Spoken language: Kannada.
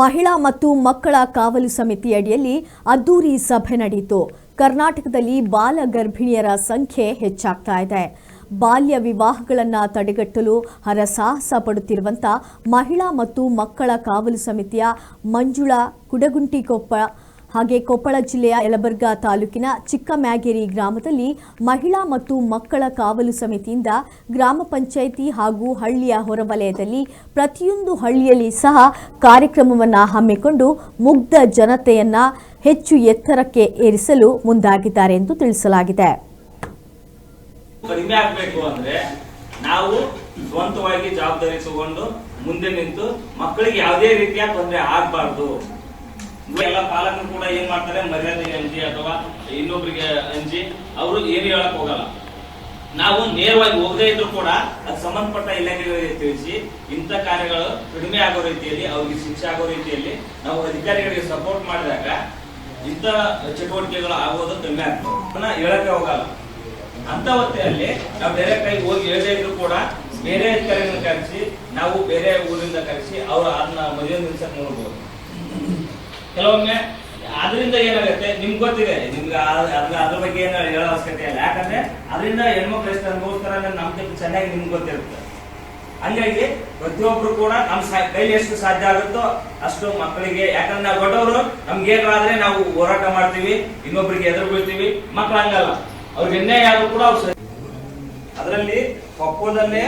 ಮಹಿಳಾ ಮತ್ತು ಮಕ್ಕಳ ಕಾವಲು ಸಮಿತಿ ಅಡಿಯಲ್ಲಿ ಅದ್ದೂರಿ ಸಭೆ ನಡೆಯಿತು. ಕರ್ನಾಟಕದಲ್ಲಿ ಬಾಲ ಗರ್ಭಿಣಿಯರ ಸಂಖ್ಯೆ ಹೆಚ್ಚಾಗ್ತಾ ಇದೆ. ಬಾಲ್ಯ ವಿವಾಹಗಳನ್ನು ತಡೆಗಟ್ಟಲು ಹರಸಾಹಸ ಪಡುತ್ತಿರುವಂಥ ಮಹಿಳಾ ಮತ್ತು ಮಕ್ಕಳ ಕಾವಲು ಸಮಿತಿಯ ಮಂಜುಳಾ ಕುಡಗುಂಟಿಕೊಪ್ಪ ಹಾಗೆ ಕೊಪ್ಪಳ ಜಿಲ್ಲೆಯ ಯಲಬರ್ಗಾ ತಾಲೂಕಿನ ಚಿಕ್ಕಮ್ಯಾಗೇರಿ ಗ್ರಾಮದಲ್ಲಿ ಮಹಿಳಾ ಮತ್ತು ಮಕ್ಕಳ ಕಾವಲು ಸಮಿತಿಯಿಂದ ಗ್ರಾಮ ಪಂಚಾಯಿತಿ ಹಾಗೂ ಹಳ್ಳಿಯ ಹೊರವಲಯದಲ್ಲಿ ಪ್ರತಿಯೊಂದು ಹಳ್ಳಿಯಲ್ಲಿ ಸಹ ಕಾರ್ಯಕ್ರಮವನ್ನು ಹಮ್ಮಿಕೊಂಡು ಮುಗ್ಧ ಜನತೆಯನ್ನು ಹೆಚ್ಚು ಎತ್ತರಕ್ಕೆ ಏರಿಸಲು ಮುಂದಾಗಿದ್ದಾರೆ ಎಂದು ತಿಳಿಸಲಾಗಿದೆ. ಕಡಿಮೆ ಆಗ್ಬೇಕು ಅಂದ್ರೆ ನಾವು ಸ್ವಂತವಾಗಿ ಜವಾಬ್ದಾರಿ ಮುಂದೆ ನಿಂತು ಮಕ್ಕಳಿಗೆ ಯಾವುದೇ ರೀತಿಯ ತೊಂದರೆ ಆಗ್ಬಾರ್ದು. ಎಲ್ಲ ಪಾಲಕರು ಕೂಡ ಏನ್ ಮಾಡ್ತಾರೆ? ಮರ್ಯಾದೆಗೆ ಅಂಜಿ ಅಥವಾ ಇನ್ನೊಬ್ರಿಗೆ ಅಂಜಿ ಅವರು ಏನು ಹೇಳಕ್ ಹೋಗಲ್ಲ. ನಾವು ನೇರವಾಗಿ ಹೋಗದೇ ಇದ್ರು ಕೂಡ ಅದ್ ಸಂಬಂಧಪಟ್ಟ ಇಲಾಖೆಗಳಿಗೆ ತಿಳಿಸಿ, ಇಂಥ ಕಾರ್ಯಗಳು ಕಡಿಮೆ ಆಗೋ ರೀತಿಯಲ್ಲಿ, ಅವ್ರಿಗೆ ಶಿಕ್ಷೆ ಆಗೋ ರೀತಿಯಲ್ಲಿ ನಾವು ಅಧಿಕಾರಿಗಳಿಗೆ ಸಪೋರ್ಟ್ ಮಾಡಿದಾಗ ಇಂಥ ಚಟುವಟಿಕೆಗಳು ಆಗೋದು ಕಡಿಮೆ ಆಗ್ತದೆ. ಹೇಳಕ್ಕೆ ಹೋಗಲ್ಲ. ಅಂತ ಹೊತ್ತಿನಲ್ಲಿ ನಾವು ಡೈರೆಕ್ಟ್ ಆಗಿ ಹೋಗಿ ಹೇಳದೇ ಇದ್ರು ಕೂಡ ಬೇರೆ ಅಧಿಕಾರಿಗಳನ್ನ ಕರೆಸಿ, ನಾವು ಬೇರೆ ಊರಿಂದ ಕರೆಸಿ ಅವರು ಅದನ್ನ ಮದುವೆ ನಿಲ್ಸಕ್ ನೋಡ್ಬೋದು. ಕೆಲವೊಮ್ಮೆ ಅದರಿಂದ ಏನಾಗುತ್ತೆ? ನಿಮ್ಗೆ ಗೊತ್ತಿದೆ, ನಿಮ್ಗೆ ಅದ್ರ ಅದ್ರ ಬಗ್ಗೆ ಏನು ಹೇಳೋ ಅವಶ್ಯಕತೆ ಇಲ್ಲ. ಯಾಕಂದ್ರೆ ಅದರಿಂದ ಹೆಣ್ಮಕ್ಳು ಎಷ್ಟು ಅನುಭವಿಸ್ತಾರೆ ನಮ್ಗೆ ಚೆನ್ನಾಗಿ ನಿಮ್ಗೆ ಗೊತ್ತಿರುತ್ತೆ. ಹಂಗಾಗಿ ಪ್ರತಿಯೊಬ್ರು ಕೂಡ ನಮ್ ಕೈಲಿ ಎಷ್ಟು ಸಾಧ್ಯ ಆಗುತ್ತೋ ಅಷ್ಟು ಮಕ್ಕಳಿಗೆ ಯಾಕಂದ್ರೆ ನಾವು ದೊಡ್ಡವರು, ನಮ್ಗೆ ಏನಾದ್ರೆ ನಾವು ಹೋರಾಟ ಮಾಡ್ತೀವಿ, ಇನ್ನೊಬ್ರಿಗೆ ಎದುರು ಬೀಳ್ತೀವಿ ಮಕ್ಳು ಹಂಗಲ್ಲ. ಅವ್ರಿಗೆ ಎನ್ನೇ ಯಾರು ಕೂಡ ಅದರಲ್ಲಿ ಕೊಪ್ಪದಲ್ಲಿ